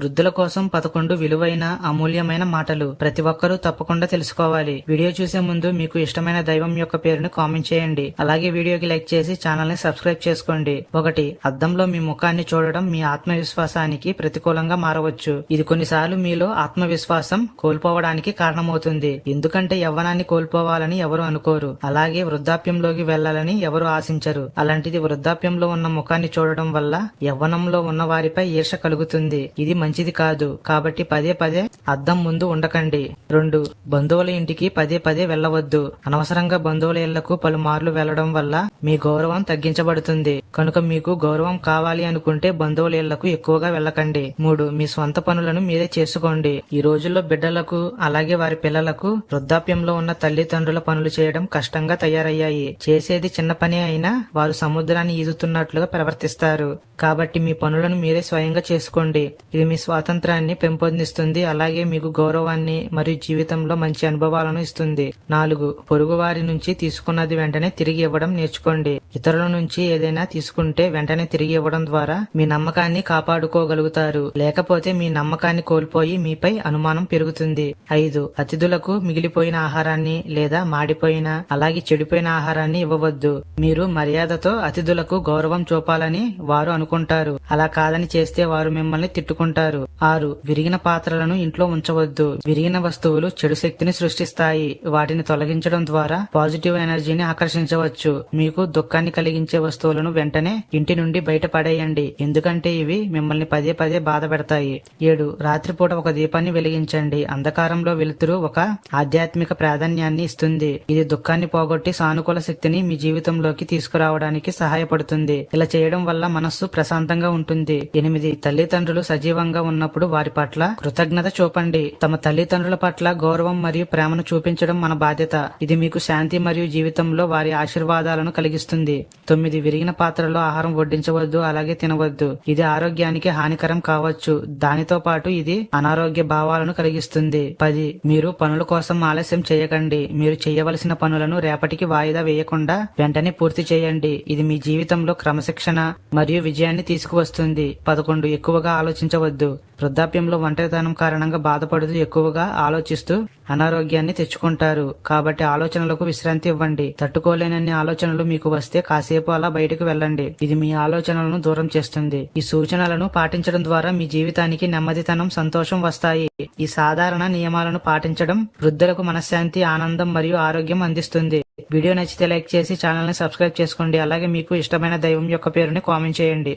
వృద్ధుల కోసం పదకొండు విలువైన అమూల్యమైన మాటలు ప్రతి ఒక్కరూ తప్పకుండా తెలుసుకోవాలి. వీడియో చూసే ముందు మీకు ఇష్టమైన దైవం యొక్క పేరును కామెంట్ చేయండి. అలాగే వీడియోకి లైక్ చేసి ఛానల్ని సబ్స్క్రైబ్ చేసుకోండి. ఒకటి అద్దంలో మీ ముఖాన్ని చూడడం మీ ఆత్మవిశ్వాసానికి ప్రతికూలంగా మారవచ్చు. ఇది కొన్నిసార్లు మీలో ఆత్మవిశ్వాసం కోల్పోవడానికి కారణమవుతుంది. ఎందుకంటే యవ్వనాన్ని కోల్పోవాలని ఎవరు అనుకోరు. అలాగే వృద్ధాప్యంలోకి వెళ్ళాలని ఎవరు ఆశించరు. అలాంటిది వృద్ధాప్యంలో ఉన్న ముఖాన్ని చూడడం వల్ల యవ్వనంలో ఉన్న వారిపై ఈర్ష కలుగుతుంది. ఇది మంచిది కాదు. కాబట్టి పదే పదే అద్దం ముందు ఉండకండి. రెండు బంధువుల ఇంటికి పదే పదే వెళ్ళవద్దు. అనవసరంగా బంధువుల ఇళ్ళకు పలుమార్లు వెళ్ళడం వల్ల మీ గౌరవం తగ్గించబడుతుంది. కనుక మీకు గౌరవం కావాలి అనుకుంటే బంధువుల ఇళ్ళకు ఎక్కువగా వెళ్ళకండి. మూడు మీ స్వంత పనులను మీరే చేసుకోండి. ఈ రోజుల్లో బిడ్డలకు అలాగే వారి పిల్లలకు వృద్ధాప్యంలో ఉన్న తల్లిదండ్రుల పనులు చేయడం కష్టంగా తయారయ్యాయి. చేసేది చిన్న పని అయినా వారు సముద్రాన్ని ఈదుతున్నట్లుగా ప్రవర్తిస్తారు. కాబట్టి మీ పనులను మీరే స్వయంగా చేసుకోండి. ఇది మీ స్వాతంత్రాన్ని పెంపొందిస్తుంది. అలాగే మీకు గౌరవాన్ని మరియు జీవితంలో మంచి అనుభవాలను ఇస్తుంది. నాలుగు పొరుగు వారి నుంచి తీసుకున్నది వెంటనే తిరిగి ఇవ్వడం నేర్చుకోండి. ఇతరుల నుంచి ఏదైనా తీసుకుంటే వెంటనే తిరిగి ఇవ్వడం ద్వారా మీ నమ్మకాన్ని కాపాడుకోగలుగుతారు. లేకపోతే మీ నమ్మకాన్ని కోల్పోయి మీపై అనుమానం పెరుగుతుంది. ఐదు అతిథులకు మిగిలిపోయిన ఆహారాన్ని లేదా మాడిపోయిన అలాగే చెడిపోయిన ఆహారాన్ని ఇవ్వవద్దు. మీరు మర్యాదతో అతిథులకు గౌరవం చూపాలని వారు అనుకుంటారు. అలా కాదని చేస్తే వారు మిమ్మల్ని తిట్టుకుంటారు. ఆరు విరిగిన పాత్రలను ఇంట్లో ఉంచవద్దు. విరిగిన వస్తువులు చెడు శక్తిని సృష్టిస్తాయి. వాటిని తొలగించడం ద్వారా పాజిటివ్ ఎనర్జీని ఆకర్షించవచ్చు. మీకు దుఃఖాన్ని కలిగించే వస్తువులను వెంటనే ఇంటి నుండి బయట పడేయండి. ఎందుకంటే ఇవి మిమ్మల్ని పదే పదే బాధ పెడతాయి. ఏడు. రాత్రిపూట ఒక దీపాన్ని వెలిగించండి. అంధకారంలో వెలుతురు ఒక ఆధ్యాత్మిక ప్రాధాన్యాన్ని ఇస్తుంది. ఇది దుఃఖాన్ని పోగొట్టి సానుకూల శక్తిని మీ జీవితంలోకి తీసుకురావడానికి సహాయపడుతుంది. ఇలా చేయడం వల్ల మనస్సు ప్రశాంతంగా ఉంటుంది. ఎనిమిది. తల్లిదండ్రులు సజీవంగా ఉన్నప్పుడు వారి పట్ల కృతజ్ఞత చూపండి. తమ తల్లిదండ్రుల పట్ల గౌరవం మరియు ప్రేమను చూపించడం మన బాధ్యత. ఇది మీకు శాంతి మరియు జీవితంలో వారి ఆశీర్వాదాలను కలిగిస్తుంది. తొమ్మిది విరిగిన పాత్రలో ఆహారం వడ్డించవద్దు అలాగే తినవద్దు. ఇది ఆరోగ్యానికి హానికరం కావచ్చు. దానితో పాటు ఇది అనారోగ్య భావాలను కలిగిస్తుంది. పది మీరు పనుల కోసం ఆలస్యం చేయకండి. మీరు చేయవలసిన పనులను రేపటికి వాయిదా వేయకుండా వెంటనే పూర్తి చేయండి. ఇది మీ జీవితంలో క్రమశిక్షణ మరియు విజయాన్ని తీసుకువస్తుంది. పదకొండు ఎక్కువగా ఆలోచించవద్దు. వృద్ధాప్యంలో ఒంటరితనం కారణంగా బాధపడుతూ ఎక్కువగా ఆలోచిస్తూ అనారోగ్యాన్ని తెచ్చుకుంటారు. కాబట్టి ఆలోచనలకు విశ్రాంతి ఇవ్వండి. తట్టుకోలేనన్ని ఆలోచనలు మీకు వస్తే కాసేపు అలా బయటకు వెళ్ళండి. ఇది మీ ఆలోచనలను దూరం చేస్తుంది. ఈ సూచనలను పాటించడం ద్వారా మీ జీవితానికి నెమ్మదితనం సంతోషం వస్తాయి. ఈ సాధారణ నియమాలను పాటించడం వృద్ధులకు మనశ్శాంతి ఆనందం మరియు ఆరోగ్యం అందిస్తుంది. వీడియో నచ్చితే లైక్ చేసి ఛానల్ని సబ్స్క్రైబ్ చేసుకోండి. అలాగే మీకు ఇష్టమైన దైవం యొక్క పేరుని కామెంట్ చేయండి.